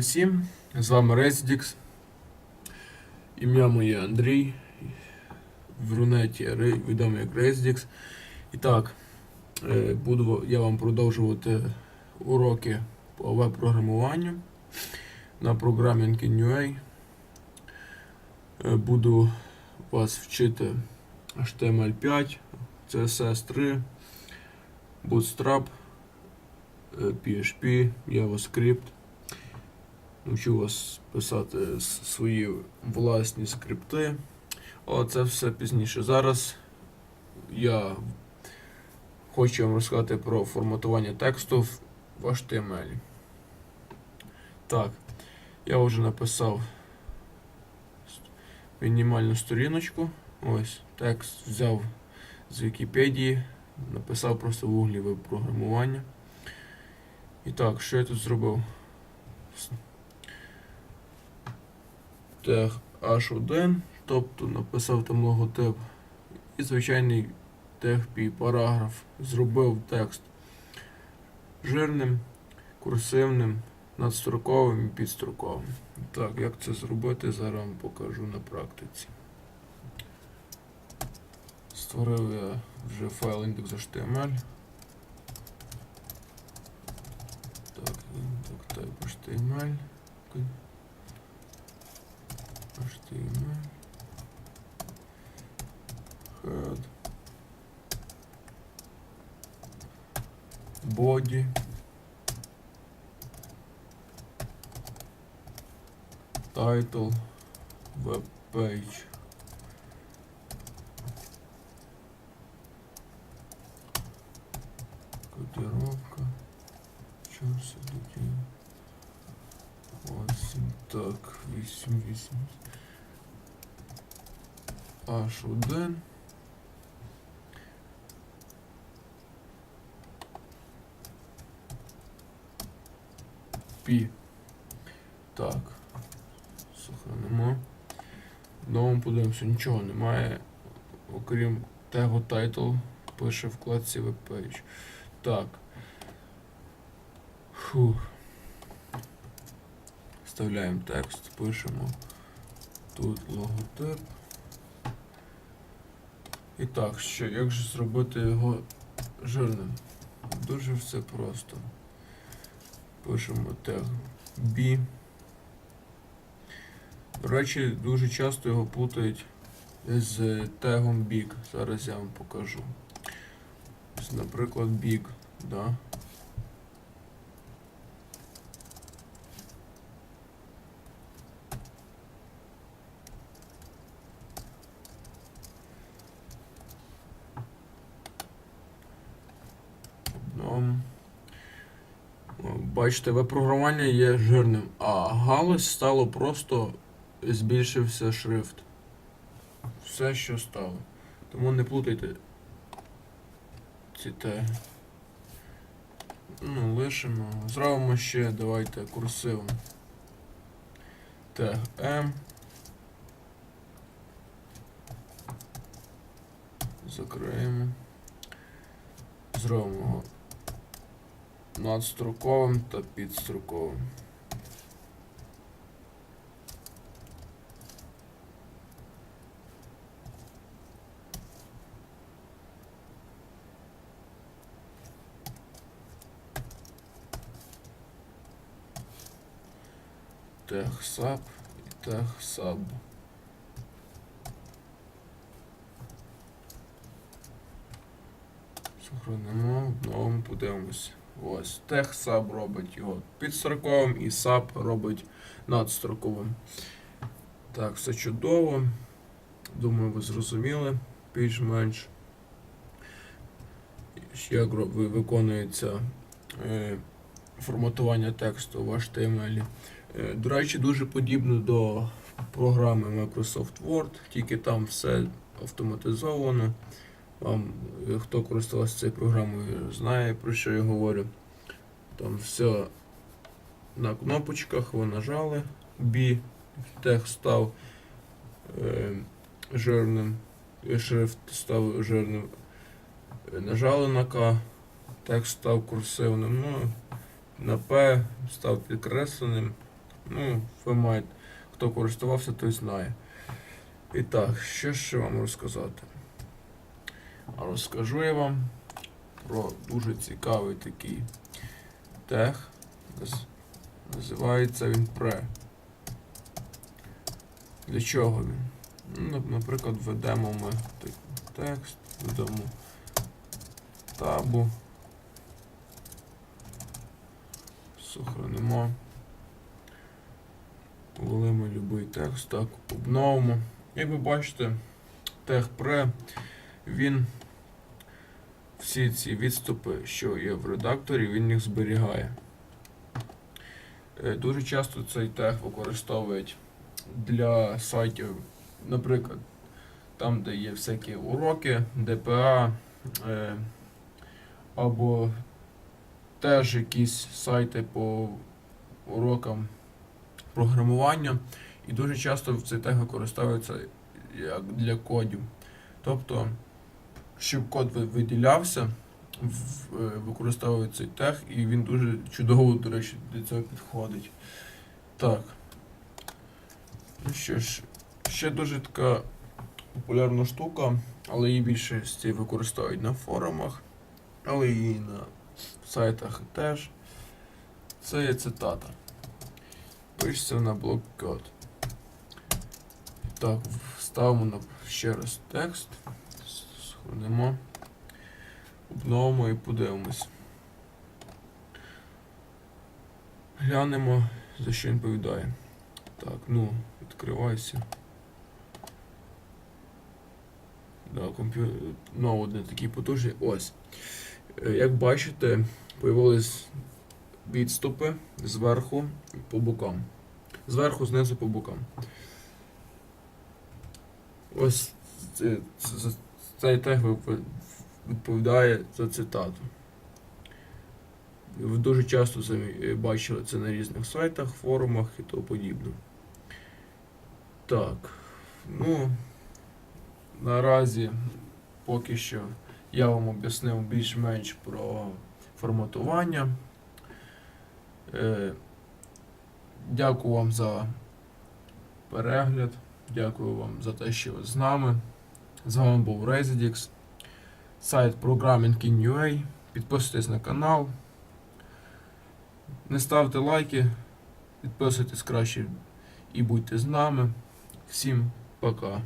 усім! З вами Rezdix. Ім'я моє Андрій. В рунеті відомий як Rezdix. І так, е, буду я вам продовжувати уроки по веб-програмуванню на програмі NKNUA. Е, Буду вас вчити HTML5, CSS3, Bootstrap, е, PHP, JavaScript. Навчу вас писати свої власні скрипти. Але це все пізніше. Зараз я хочу вам розказати про форматування тексту в- HTML. Так, я вже написав мінімальну сторіночку. Ось, текст взяв з Вікіпедії, написав просто в углі веб-програмування. І так, що я тут зробив? Тег H1, тобто написав там логотип і звичайний тег P, параграф. Зробив текст жирним, курсивним, надстроковим і підстроковим. Так, як це зробити, зараз вам покажу на практиці. Створив я вже файл index.html. Так, index type HTML. Head. Body. Title. Web page. Кодировка. Что все-таки? 8, так, 8, 8. H1. Пі. Так. Сохранимо. В новому подивимося, нічого немає. Окрім тегу title, пише вкладці webpage. Так. Фух. Вставляємо текст, пишемо тут логотип. І так, що, як же зробити його жирним? Дуже все просто. Пишемо тег B. До речі, дуже часто його плутають з тегом Big. Зараз я вам покажу. Наприклад, Big. Да? Бачите, веб-програмування є жирним, а галузь стало просто збільшився шрифт. Все, що стало. Тому не плутайте ці теги. Ну, лишимо. Зробимо ще, давайте, курсивом. Тег M. Закриємо. Зробимо його надстроковим та підстроковим. Тег саб і тег саб. Сохранимо, в новому подивимося. Ось, тех саб робить його підстроковим і саб робить надстроковим. Так, все чудово. Думаю, ви зрозуміли більш-менш. Як виконується е, форматування тексту в HTML. Е, до речі, дуже подібно до програми Microsoft Word, тільки там все автоматизовано. Вам, хто користувався цією програмою, знає, про що я говорю. Там все на кнопочках, ви нажали B, текст став е, жирним, шрифт став жирним. Нажали на К, текст став курсивним. Ну, на П став підкресленим, Ну, ви маєте, хто користувався, той знає. І так, що ще вам розказати? Розкажу я вам про дуже цікавий такий тех. Називається він пре. Для чого він? Ну, наприклад, введемо ми текст, введемо табу. Сохранимо. Ввели будь-який текст, так, обновимо. Як ви бачите, тег пре, він всі ці відступи, що є в редакторі, він їх зберігає. Е, Дуже часто цей тег використовують для сайтів, наприклад, там, де є всякі уроки, ДПА, е, або теж якісь сайти по урокам програмування. І дуже часто цей тег використовується як для кодів. Тобто, щоб код виділявся, е, цей тег, і він дуже чудово, до речі, для цього підходить. Так. Ну що ж, ще дуже така популярна штука, але її більшості використовують на форумах, але і на сайтах теж. Це є цитата. Пишеться на блок-код. Так, ставимо ще раз текст. Схонимо. Обновимо і подивимось. Глянемо, за що він відповідає. Так, ну, відкривайся. Да, комп'ютер ноут не такий потужний. Ось. Е, Як бачите, появились відступи зверху по бокам. Зверху, знизу по бокам. Ось це, це, цей тег відповідає за цитату. Ви дуже часто самі бачили це на різних сайтах, форумах і тому подібне. Так. Ну, наразі поки що я вам об'яснив більш-менш про форматування. Е, дякую вам за перегляд. Дякую вам за те, що ви з нами. З вами був Residix, сайт Programming.in.ua. Підписуйтесь на канал. Не ставте лайки, підписуйтесь краще і будьте з нами. Всім пока.